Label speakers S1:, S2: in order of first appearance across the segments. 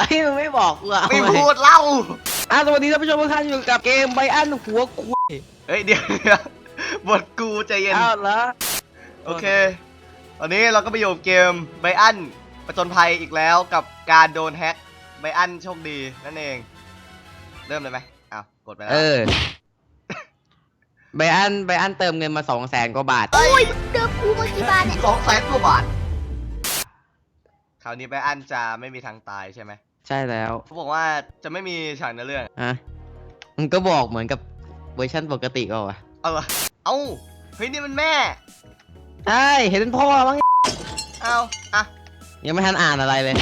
S1: ไอ้ยมึงไม่บอกกูอะ
S2: ไม่พูดเล่า
S1: อะสวัสดีท่านผู้ชมทุกท่านอยู่กับเกมไบอันหัวคุย
S2: เฮ้ยเดี๋ยวเดี๋ยวบทกูใจเย็น
S1: อ้าวแล้ว
S2: โอเค ตอนนี้เราก็ไปอยู่กับเกมไบอันประจนภัยอีกแล้วกับการโดนแฮ็กไบอันโชคดีนั่นเอง เริ่มเลยไหมอ้าวกดไปแล้ว
S1: เออไบอันไบอันเติมเงินมาสองแสนกว่าบาท
S2: เฮ้ย
S3: เดิมกูมากี่บาทเนี่ย
S2: สองแสนกว่าบาท คราวนี้ไบอันจะไม่มีทางตายใช่ไหม
S1: ใช่แล้ว
S2: เขาบอกว่าจะไม่มีฉากในเรื่อง
S1: อะมึงก็บอกเหมือนกับเวอร์ชันปกติก็วะ
S2: เอาเหรอเอ้าเฮ้ยนี่มันแม่
S1: ใช่เห็นเป็นพ่อมั้ง
S2: เอ้าอะ
S1: ยังไม่ทันอ่านอะไรเลย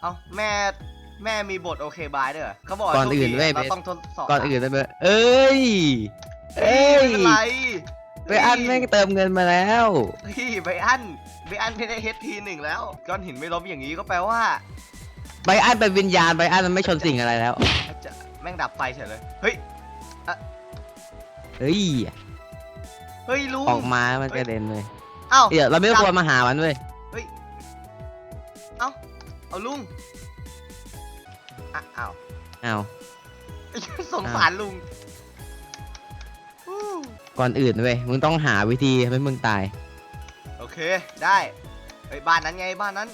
S2: เอ้าแม่แม่มีบทโอเคบายด้วยเหรอเขาบอกว่า
S1: ก่อนอื่น
S2: โชคดี
S1: เว้ย
S2: เรา
S1: เบส
S2: ต้องทดสอบ
S1: ก่อนอื่นเลยเบอเอ้ย
S2: เอ้
S1: เอ้
S2: ย
S1: ย
S2: ไม่เป็นไร
S1: ไบอันแม่งเติมเงินมาแล้ว
S2: เฮ้ยไบอันไบอันไม่ได้เฮดทีหนึ่งแล้ว ก้อนหินไม่ล้มอย่างนี้ก็แปลว่า
S1: ไบอันเป็นวิญญาณไบอันมันไม่ชนสิ่งอะไรแล้ว
S2: จะแม่งดับไฟเฉยเลย เฮ้ย
S1: เฮ้ย
S2: เฮ้ยลุง
S1: ออกมามันกระเด็นเลย
S2: เอ้า
S1: เดี๋ยวเราไม่ควรมาหามันเว้ย
S2: เอ้า เอาลุงอะอ้าว
S1: อ้าว
S2: สงสารลุงฮู้
S1: ก่อนอื่นเว้ย มึงต้องหาวิธีทำให้มึงตาย
S2: โอเค ได้ เฮ้ยบ้านนั้นไงบ้านนั้น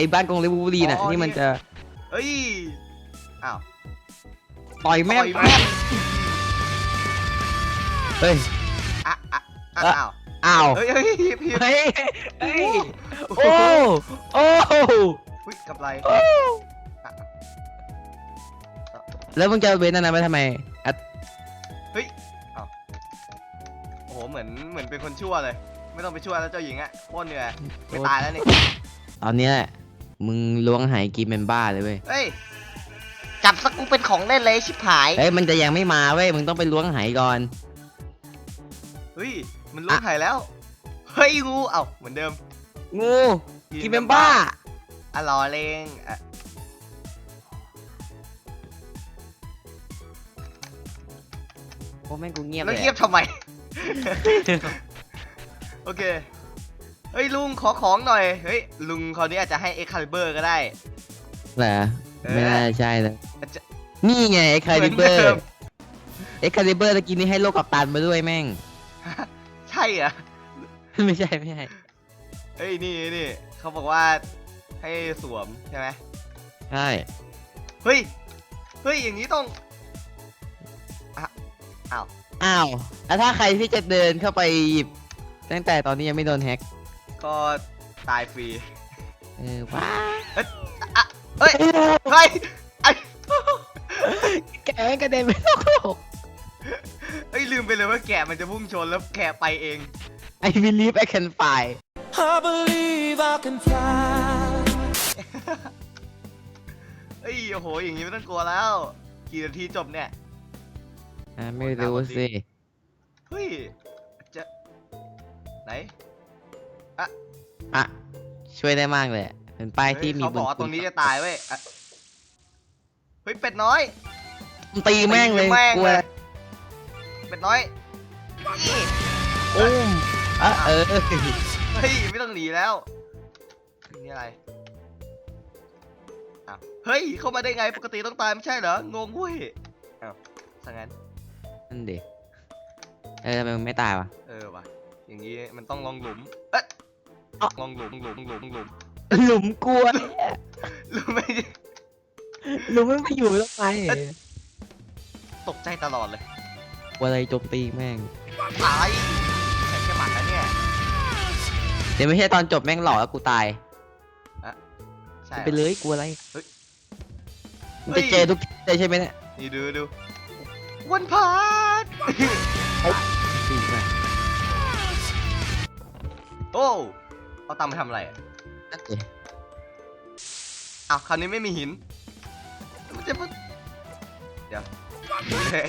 S1: อ้บ้านกงเลบูรีน่ะที่มันจะ
S2: เฮ้ย อ้าว
S1: ต่อยแม่ง
S2: ต่อยแม่ง
S1: เฮ้ย
S2: อะอะอะ
S1: เอ้อ
S2: อ้าว
S1: อ้าว
S2: เฮ้ยเฮ้ยฮิปฮิป
S1: เฮ้ยเฮ้ย
S2: โอ้
S1: โอ้โอ้
S2: หุ้ยกับไร
S1: โอ้
S2: อะ
S1: แล้วมึงจะเว้นอันนั้นไปทำไมอะ
S2: เฮ้ยอ้าวโอ้โห เหมือน เหมือนเป็นคนชั่วเลย ไม่ต้องไปช่วยแล้วเจ้าหญิงอะโคตรเหนื่อย ไม่ตายแล้วนี่
S1: ตอนเนี้ย มึงล้วงหายกินเป็นบ้าเลยเว้ย
S2: เฮ้ย จับสักกูเป็นของเล่นเลยชิบหาย
S1: เฮ้ยมันจะยังไม่มาเว้ย มึงต้องไปล้วงหายก่อน
S2: เฮ้ย มันรู้ไข่แล้ว เฮ้ยงู เอ้าเหมือนเดิม
S1: งูกินเป็นบ้า
S2: อะรอเลงอะ
S1: โอ้แม่งกูเงียบ
S2: แล้ว
S1: เลย
S2: เงียบทำไม โอเค เฮ้ยลุงขอของหน่อย เฮ้ยลุงคราวนี้อาจจะให้เอ็กคาลิเบอร์ก็ได้
S1: เหรอ
S2: เออ
S1: ไม่น่าใช่เลย
S2: อาจจะ
S1: นี่ไงเอ็กคาลิเบอ
S2: เหมือนเดิ
S1: ร์
S2: ม
S1: เอ็กคาลิเบอร์ตะกี้นี้ให้โลกกับตันมาด้วยแม่ง
S2: ใช่เหรอ
S1: ไม่ใช่ไม่ใช่
S2: เฮ้ยนี่นี่เขาบอกว่าให้สวมใช่ไหม
S1: ใช่
S2: เฮ้ยเฮ้ยอย่างนี้ต้องอะอ้าว
S1: อ้าวแล้วถ้าใครที่จะเดินเข้าไปหยิบตั้งแต่ตอนนี้ยังไม่โดนแฮ็ก
S2: ก็ตายฟรี
S1: เออว้า
S2: เฮ้ยเฮ้ยไอ้
S1: แกกระเด็นไปนอกโลก
S2: เฮ้ยลืมไปเลยว่าแกะมันจะพุ่งชนแล้วแกะไปเอง
S1: I believe I can fly
S4: I believe I can fly.
S2: เฮ้ยโอ้โหอย่างนี้ไม่ต้องกลัวแล้ว กี่นาทีจบเนี่ย
S1: อ่าไม่รู้สิ
S2: เฮ้ยจะไหน
S1: อะ ช่วยได้มากเลยอะเป็นป้ายที่
S2: เฮ้ย
S1: มี
S2: เขาบอกว่า
S1: บุญ
S2: ตรงนี้จะตายเว้ยอะเฮ้ยเป็ดน้อย
S1: ตีแม่งเลย
S2: ตีแม่ง
S1: กลัว
S2: เลย เป็ดน้อยนี่
S1: อุ้มอะเออ
S2: เฮ้ยไม่ต้องหนีแล้วนี่อะไรอ้าวเฮ้ยเข้ามาได้ไงปกติต้องตายไม่ใช่เหรองงเว้ยอ้าวสังงั้น
S1: นั่นดิเออทำไมมึงไม่ตายวะ
S2: เออว่ะ อย่างนี้มันต้องลองหลุม เอ๊ะ
S1: เอ้า
S2: ลองหลุมหลุมหลุมหลุม
S1: หลุมกลัว
S2: หลุมไม่
S1: หลุมไม่ไปอยู่แล้วไง
S2: ตกใจตลอดเลย
S1: กลัวอะไรโจมตีแม่ง
S2: ตายแต่แค่หมัดนะเนี่ย
S1: เดี๋ยวไม่ใช่ตอนจบแม่งหลอกแล้วกูตาย
S2: ใช่
S1: ไปเลยกลัวอะไร
S2: เฮ้ย
S1: มึงจะเจอทุกที่เลยใช่ไหมเนี่ย
S2: นี่ดูดูวันพาด
S1: จริงไหม
S2: โอ้ เอาตังค์ไปทำอะไรอะ
S1: นั่นดิ
S2: อ้าวคราวนี้ไม่มีหินมันจะมันเดี๋ยว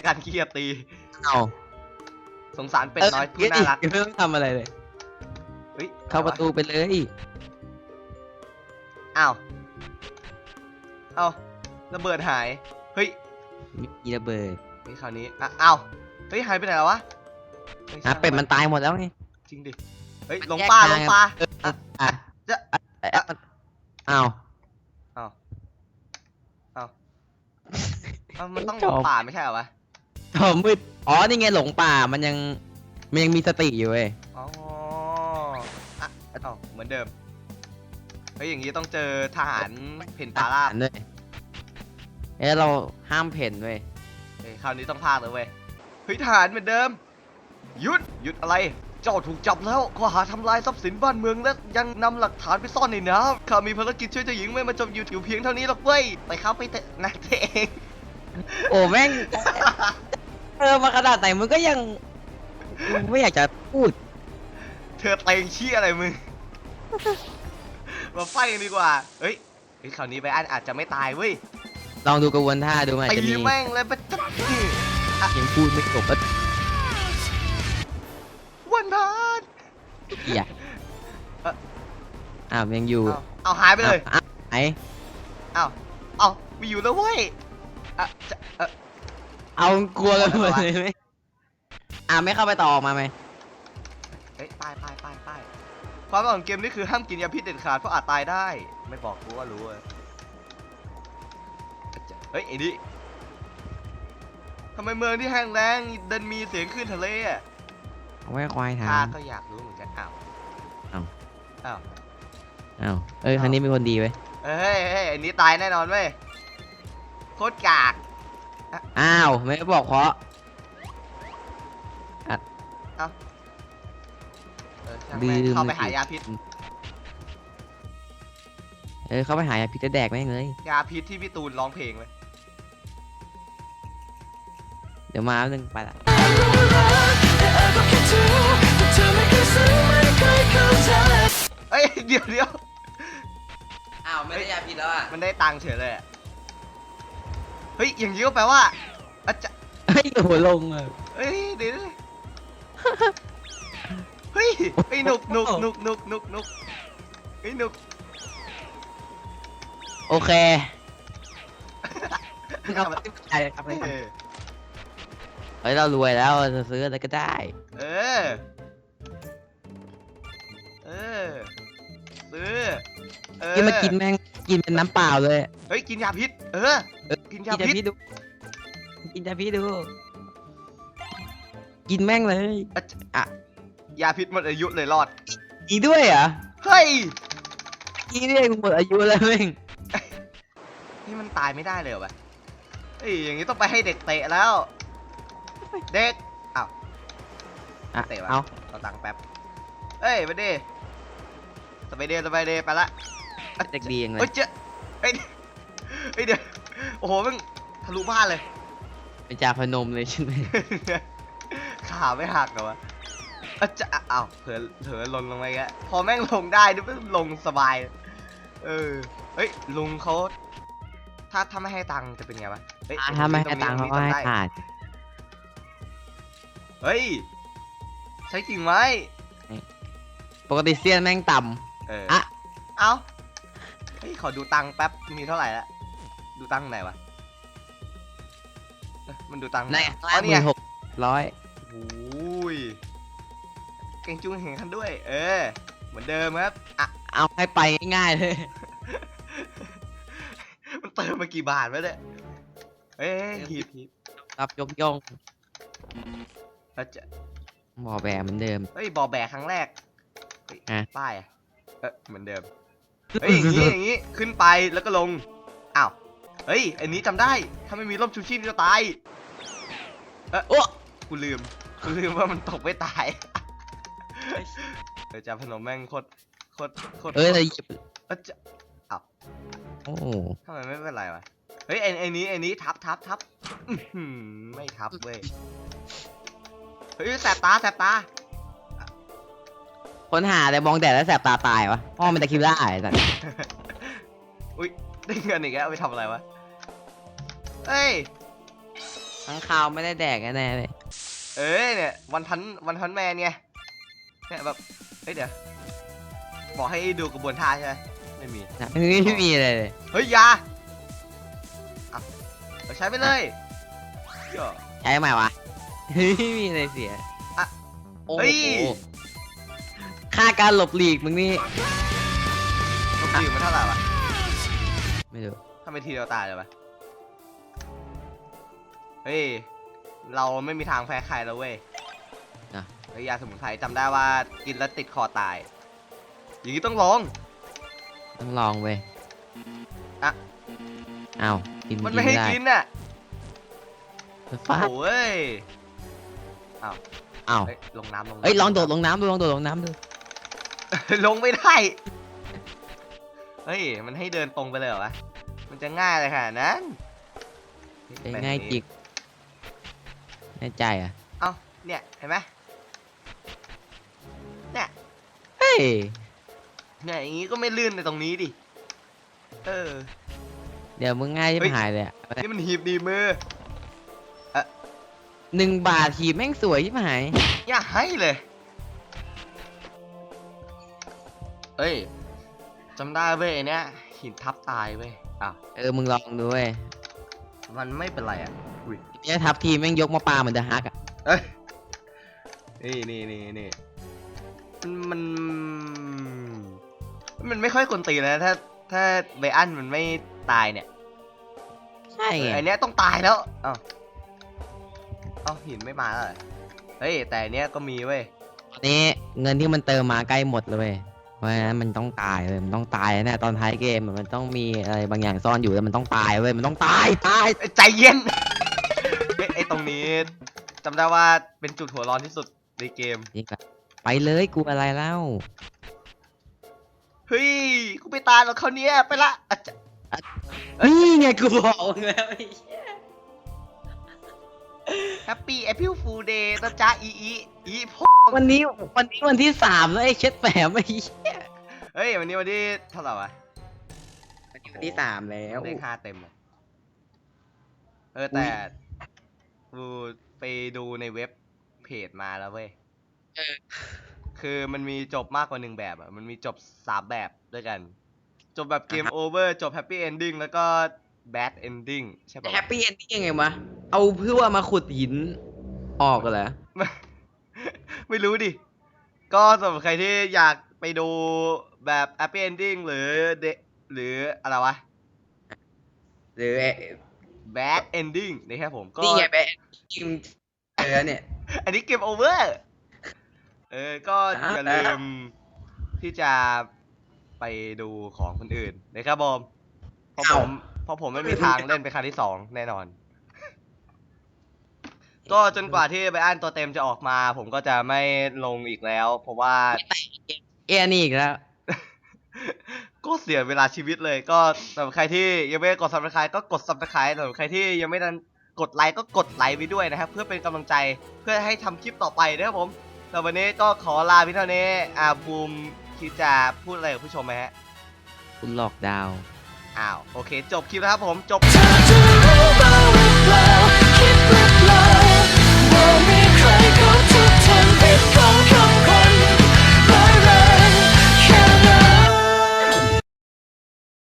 S2: การขี้เกียจตี
S1: เอา
S2: สงสารเป็ดน้อยผู้น่ารัก
S1: ไม่ต้องทำอะไรเลย
S2: เฮ้ย
S1: เข้าประตูไปเลย
S2: อ้าวเอาระเบิดหาย เฮ้ย
S1: มีระเบิด
S2: นี่คราวนี้อะอ้าวเฮ้ยหายไปไหนแล้ววะไม่ใช่
S1: อะเป็ดมันตายหมดแล้วไง
S2: จริงดิเฮ้ย
S1: มัน
S2: หลง
S1: แยก
S2: ป่า
S1: ทาง
S2: หลงป่า
S1: เอออะ
S2: จะ
S1: อะอะอ้าว
S2: อ้าวอ้าวอ้าวมันต้องห
S1: จ
S2: ล
S1: บ
S2: งป่าไม่ใช่เหรอวะ
S1: จอมมืด อ๋อ นี่ไงหลงป่า มันยัง มันยังมีสติอยู่เว้ย
S2: อ๋ออะเอ้าเหมือนเดิม เฮ้ย อย่างนี้ต้องเจอทหารเพ่นตาลาบ
S1: ทหรด้วยเอ้ยเราห้ามเพ่นเว้ย
S2: เฮ้ยคราวนี้ต้องพากเลยเว้ย เฮ้ยทหารเหมือนเดิม หยุด หยุดอะไร เจ้าถูกจับแล้วข้อหาทำลายทรัพย์สินบ้านเมืองและยังนำหลักฐานไปซ่อนในน้ำข้ามีภารกิจช่วยเจ้าหญิงไม่มาจมอยู่อยู่เพียงเท่านี้หรอกเว้ย ไปเข้าไปเถอะนะเธอเอง
S1: โอ้แม่งเออมาขนาดไหนมึงก็ยังมึงไม่อยากจะพูด
S2: เธอเตงเชี่ยอะไรมึง มาไฟกันดีกว่า เฮ้ยเฮ้ยคราวนี้ไปอันอาจจะไม่ตายเว้ย
S1: ลองดูกระบวนท่าดูมันอาจ
S2: ตี
S1: จะมี
S2: แม่งเลยไปจับ
S1: ยังพูดไม่จบก็
S2: วันพาน
S1: เกีย
S2: เอ่อ
S1: อ้าวยังอยู่
S2: เอาเอาหายไปเลย
S1: อ้าวไหน
S2: เอาเอามีอยู่แล้วเว้ยอะจะเอ่อ
S1: เอากลัวกันหมดเลยไหมอ่าไม่เข้าไปต่อออกมาไหม
S2: เฮ้ยป้ายป้ายป้ายป้ายความหมายของเกมนี้คือห้ามกินยาพิษเด็ดขาดเพราะอาจตายได้ ไม่บอกกูว่ารู้อะเฮ้ยไอ้นี่ทำไมเมืองที่แห้งแล้งดันมีเสียงคลื่นทะเลอะ
S1: เอาไว้ควายถา
S2: ข้าม ก็อยากรู้เหมือนกันอ้าว
S1: อ้าว
S2: อ้าว
S1: อ้าวเอ้ยครั้งนี้มีคนดีไว้ย
S2: เฮ้ยเฮ้ยอันนี้ตายแน่นอนเว้ย โคตรกาก
S1: อ้าวไม่บอกเพราะ
S2: เออช่างแม่งเข้าไปหายาพิษ
S1: เออเข้าไปหายาพิษจะแดกแม่งเลย
S2: ยาพิษที่พี่ตูนร้องเพลงเลย
S1: เดี๋ยวมาแป๊บนึงไปละ
S2: เอ้ยเดี๋ยวเดี๋ยว
S1: อ้าวไม่ได้ยาพิษแล้วอะ
S2: มันได้ตังค์เฉยเลยอะเฮ้ยอย่างนี้ก็แปลว่าอาจจะ
S1: เฮ้ยโอ้โหลงอะ
S2: เฮ้ยเดี๋ยวนะเฮ้ยเฮ้ยหนุกหนุกหนุกหนุกหนุกหนุกเฮ้ยหนุก
S1: โอเคเอาไปจ่ายครับ
S2: เออ
S1: เฮ้ยเรารวยแล้วเราจะซื้ออะไรก็ได้
S2: เออเออ ซื้อ เออ
S1: กินมากินแม่งกินเป็นน้ำเปล่าเลย
S2: เฮ้ย กินยาพิษ เออ
S1: เออ
S2: กิน
S1: กิน
S2: ยา
S1: จะ
S2: พิษ
S1: พี่ดู กินจะพี่ดู กินแม่งเลย
S2: อะจะ
S1: อะ
S2: ยาพิษหมดอายุเลยรอด
S1: กินด้วยเหรอ
S2: เฮ้ย
S1: กินด้วยหมดอายุแล้วแม่ง
S2: นี่มันตายไม่ได้เลยเหรอวะเฮ้ยอย่างนี้ต้องไปให้เด็กเตะแล้ว เด็ก อ้าว
S1: อะ
S2: เตะวะ
S1: เอา
S2: เอาตังค์แป๊บ เอ้ยไปดิสบายเดย์สบายเดย์ไปละอะ
S1: เด็กดีอย่างเล
S2: เฮ้ย
S1: ย
S2: เจ๊เฮ้ยเฮ้ยเดี๋ยวโอ้โหมึงทะลุบ้านเลย
S1: เป็นจ่าพนมเลยใช่ไหม
S2: ขาไม่หักเหรอวะอะจะอ้าวเผลอเผลอหล่นลงไปแกพอแม่งลงได้นี่มันลงสบาย เออ เฮ้ย ลุงเขาถ้าถ้าไม่ให้ตังค์จะเป็นไงวะ เฮ้ย
S1: อะถ้าไม่ให้ตังค์เขาก็ให้
S2: ได้
S1: ขาด
S2: เฮ้ย ใช้กิ่งไม้
S1: ปกติเซียนแม่งต่
S2: เออ
S1: อะ
S2: เอาเฮ้ยขอดูตังค์แป๊บมีเท่าไหร่ละดูตังค์ไหนวะเอ้ยมันดูตังค์ำ
S1: ใน
S2: อ๋
S1: ร้อย
S2: อ
S1: ห
S2: เนี่
S1: มื่
S2: ย
S1: นหกร้อย
S2: โอ้ยเก่งจุงเห็นกันด้วย เออ เหมือนเดิมครับอะ
S1: เอาให้ไปง่ายๆเลย
S2: มันเติมมากี่บาทวะเนี่ยเอ้ยหีบหีบ
S1: รับยกย่อง
S2: เราจะ
S1: หมอแบเหมือนเดิม
S2: เฮ้ยบอแบกครั้งแรกเฮ้ย
S1: อะ
S2: ป้ายอะเออเหมือนเดิม เฮ้ยอย่างงี้อย่างงี้ขึ้นไปแล้วก็ลง อ้าว เฮ้ย อันนี้จำได้ ถ้าไม่มีร่มชูชีพจะตาย
S1: โอ้
S2: กูลืม กูลืมว่ามันตกไม่ตายเดี๋ยวจะพนมแม่งโคตรโคตรโคตร
S1: เอ้ยเรา
S2: เอ้ยจะ
S1: โอ้
S2: ทำไมไม่เป็นไรวะ เฮ้ยไอ้ไอ้นี้ไอ้นี้ทับทับทับอื้อหือไม่ทับเว้ยเฮ้ยแสบตาแสบตา
S1: คนหาแต่มองแดดแล้วแสบตาตายวะพ่อมันตะคริวได้สัตว์
S2: อุ้ยได้เงินอีกแล้วเอาไปทำอะไรวะเอ้ย
S1: ทั้งข่าวไม่ได้แดกแน่ๆเลย
S2: เอ้ยเนี่ยวันพันวันพันแมนไงเนี่ยแบบเฮ้ยเดี๋ยวบอกให้ดูกระบวนท่าใช่ไหมไม่มี
S1: นะไม่มีอะไรเลย
S2: เฮ้ยอยาเอาเอาใช้ไปเลยเหี้ย
S1: ใช้ไหมวะ ไม่มีอะไรเสีย
S2: อะ
S1: โอ้
S2: เฮ้
S1: โห
S2: ย
S1: ค่าการหลบหลีกมึงนี่
S2: ต้องตีมันเท่าไหร่วะ
S1: ไม่รู้
S2: ทำไมทีเดียวตายเลยวะเฮ้ย เราไม่มีทางแพ้ใครแล้วเว้ย
S1: นะ
S2: ไอ้ยาสมุนไพรจำได้ว่ากินแล้วติดคอตาย อย่างนี้ต้องลอง
S1: ต้องลองเว้ย
S2: อะ
S1: อ้าวกิน
S2: มันไม่ให้
S1: ด้
S2: กินน่ะ
S1: ฟ้า
S2: โอ้ย
S1: อ้าว
S2: เฮ้ยลงน้ำลงน้ำ
S1: เอ้ยลองโดดลงน้ำดูลองโดดลงน้ำดู
S2: ลงไม่ได้ เฮ้ย มันให้เดินตรงไปเลยเหรอวะ มันจะง่ายเลยขนาดนั้น
S1: ได้ง่ายจริงแน่ใจอะ
S2: เอ้า เนี่ย เห็นไหมเนี่ย
S1: เฮ้ย
S2: เนี่ยอย่างงี้ก็ไม่ลื่นในตรงนี้ดิ เออ
S1: เดี๋ยวมึงง่ายที่
S2: เฮ้ย
S1: หายเลยอะ
S2: นี่มันหีบดีมือ
S1: หนึ่งบาททีแม่งสวยที่หาย
S2: อย่าให้เลยเอ้ยจำได้เว้ยไอ้เนี่ยหินทับตายเว้ยอ้าว
S1: เออมึงลองดูเว้ย
S2: มันไม่เป็นไรอะอุ้ย
S1: เนี่ยทับทีแม่งยกมาปาเหมือนเดอะฮักอะ
S2: เอ้ยนี่นี่นี่นี่มันมัน มันไม่ค่อยกวนตีนนะถ้า ถ้าไบอันมันไม่ตายเนี่ย
S1: ใช่ไง
S2: ไอเนี้ยต้องตายแล้วเอ้าเอ้าหินไม่มาแล้วเหรอเฮ้ยแต่อันเนี้ยก็มีเว้ย
S1: ตอนนี้เงินที่มันเติมมาใกล้หมดเลยเว้ยเพราะฉะนั้นมันต้องตายเลยมันต้องตายแน่ตอนท้ายเกมอะมันต้องมีอะไรบางอย่างซ่อนอยู่แล้วมันต้องตายเว้ยมันต้องตายตาย
S2: ใจเย็น เฮ้ยไอตรงนี้จำได้ว่าเป็นจุดหัวร้อนที่สุดในเกม
S1: จริงปะไปเลยกูอะไรแล้ว
S2: เฮ้ยกูไปตายแล้วเขาวเนี้ยไปละอะจะ
S1: นี่ไงกูบอกมึงแล้วไอ้เหี้ย
S2: แฮปปี้แอปเปิลฟูลเดย์นะจ๊ะอีอีอีพ
S1: วันนี้วันนี้วันที่สามแล้วไอ้เช็ดแหมไอ้เหี้ย
S2: เฮ้ยวันนี้วันที่เท่าไหร่วะ
S1: วันนี้วันที่สามแล้ว
S2: เลขห้าเต็มเลยเออแต่กูไปดูในเว็บเพจมาแล้วเว้ย
S1: เออ
S2: คือมันมีจบมากกว่าหนึ่งแบบอะมันมีจบสามแบบด้วยกัน จบแบบเกมโอเวอร์จบแฮปปี้เอนดิ้งแล้วก็ แบดเอนดิ้งใช่ปะวะ
S1: แฮปปี้เอนดิ้งยังไงวะ เอาเพื่อมาขุดหินออกกันเหรอ
S2: ไม่ไม่รู้ดิ ก็สำหรับใครที่อยากไปดูแบบ Happy Ending หรือเดหรืออะไรวะ
S1: หรือ
S2: Bad Ending นะครับผมก็
S1: นี่ไงแบะจริงเจอเนี่ย
S2: อันนี้เกมโอเวอร์เออ ก็
S1: อ่า
S2: อย่าลืมที่จะไปดูของคนอื่นนะครับผมเพราะผม เพราะผมไม่มีทางเล่นเป็นครั้งที่สองแน่นอน ก็จนกว่าที่ไบอันตัวเต็มจะออกมา ผมก็จะไม่ลงอีกแล้ว เพราะว่า
S1: เอยนี่อีกแล้ว
S2: ก็เสียเวลาชีวิตเลย ก็สำหรับใครที่ยังไม่ได้กด subscribe ก็กด subscribe สำหรับใครที่ยังไม่ได้กดไลค์ก็กดไลค์ไปด้วยนะครับ เพื่อเป็นกำลังใจเพื่อให้ทำคลิปต่อไปนะครับผมแต่วันนี้ก็ขอลาพี่เท่านี้อ่าบูมคิดจะพูดอะไรกับผู้ชมไหมฮะ
S1: คุณหลอกดาวน์
S2: อ้าว โอเค จบคลิปแล้วครับผมจบ
S4: คลิด